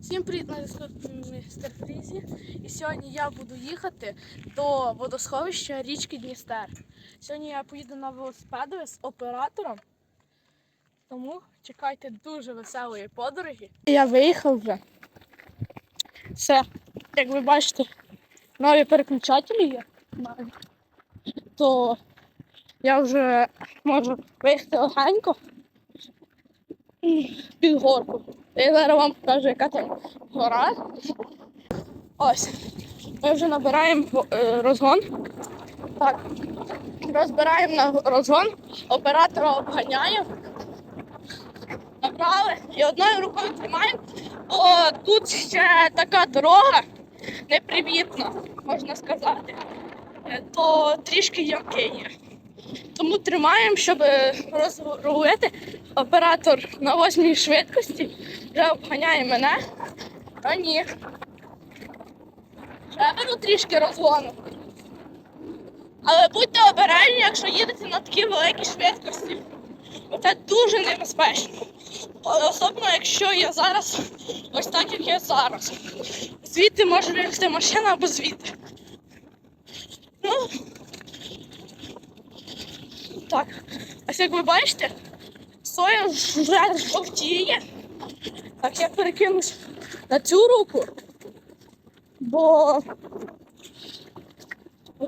Всім привіт, звуть містер Фрізі. І сьогодні я буду їхати до водосховища річки Дністер. Сьогодні я поїду на велосипедові з оператором. Тому чекайте дуже веселої подороги. Я виїхав вже. Все, як ви бачите, нові переключателі є. То я вже можу виїхати легенько під горку. Я зараз вам покажу, яка там гора. Ось. Ми вже набираємо е, розгон. Так. Розбираємо на розгон, оператора обганяємо. Набрали і одною рукою тримаємо. О, тут ще така дорога непривітна, можна сказати. Е, То трішки ямки є. Тому тримаємо, щоб розрулити. Оператор на восьмій швидкості вже обганяє мене. А ні. Ще беру трішки розгону. Але будьте обережні, якщо їдете на такій великій швидкості. Це дуже небезпечно. Особливо, якщо я зараз ось так, як я зараз. Звідти може виїхати машина або звідти. Ну, так, ось як ви бачите, соя вже жовтіє. Так, я перекинусь на цю руку, бо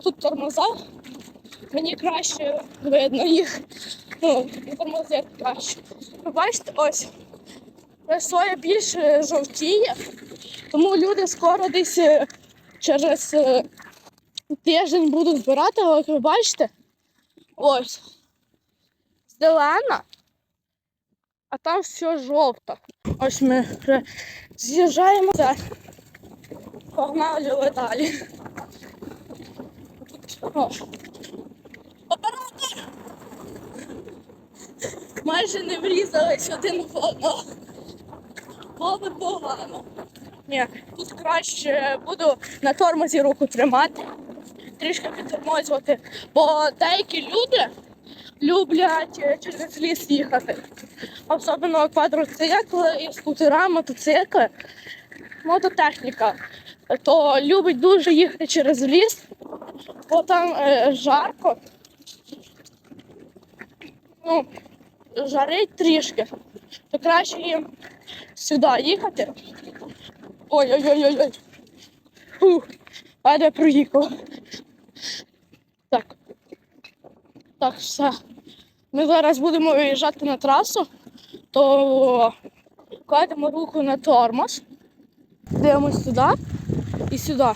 тут тормоза, мені краще видно їх. Ну, тормози краще. Ви бачите, ось е, соя більше жовтіє, тому люди скоро десь е, через е, тиждень будуть збирати, але як ви бачите, ось зелена, а там все жовто. Ось ми з'їжджаємо. Погнали далі. Оператор! Майже не врізались один в одного. Було погано. Ні, тут краще буду на тормозі руку тримати, трішки підтормозувати, бо деякі люди люблять е, через ліс їхати. Особливо квадроцикли, скутера, мотоцикли, мототехніка. То любить дуже їхати через ліс, бо там е, жарко. Ну, жарить трішки. То краще їм сюди їхати. Ой-ой-ой-ой. Фух, а де проїхав. Так. Так, все. Ми зараз будемо виїжджати на трасу, то кладемо руку на тормоз, дивимось сюди і сюди.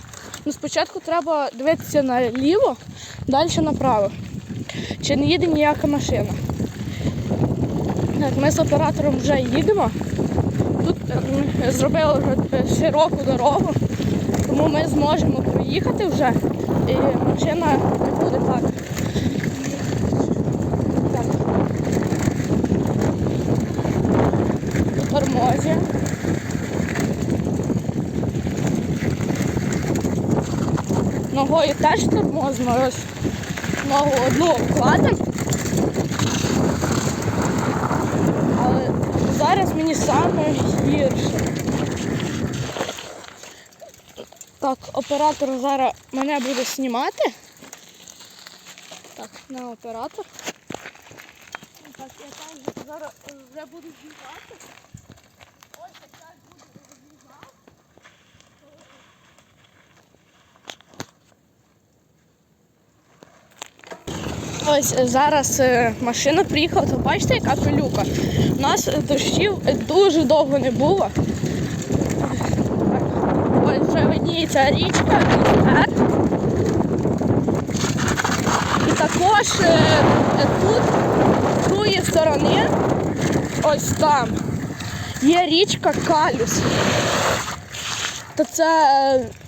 Ну, спочатку треба дивитися наліво, далі направо. Чи не їде ніяка машина. Так, ми з оператором вже їдемо. Тут е, зробили е, широку дорогу, тому ми зможемо проїхати вже і машина не буде так. Так. Тормозі. Ногою теж тормозимо, ось ногу одну вкладемо. Але зараз мені саме гірше. Так, оператор зараз мене буде знімати. Так, на оператор. Так, я там зараз вже буду знімати. Ось так буду. Ось е, зараз е, машина приїхала, то бачите, яка пилюка. У нас е, дощів дуже довго не було. Видніється річка, Дністер. І також е, тут, з другої сторони, ось там, є річка Калюс. То це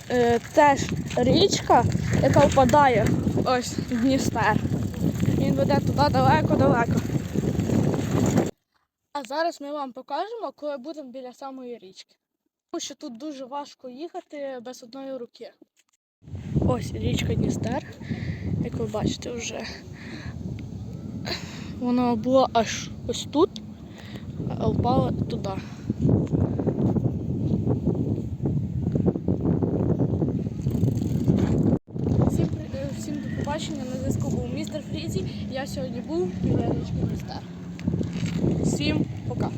е, е, теж річка, яка впадає ось в Дністер. Він веде туди далеко-далеко. А зараз ми вам покажемо, коли будемо біля самої річки. Тому що тут дуже важко їхати без одної руки. Ось річка Дністер, як ви бачите вже. Вона була аж ось тут, а впала туди. Всім, е, всім до побачення на зв'язку був містер Фрізі. Я сьогодні був біля Річка Дністер. Всім пока!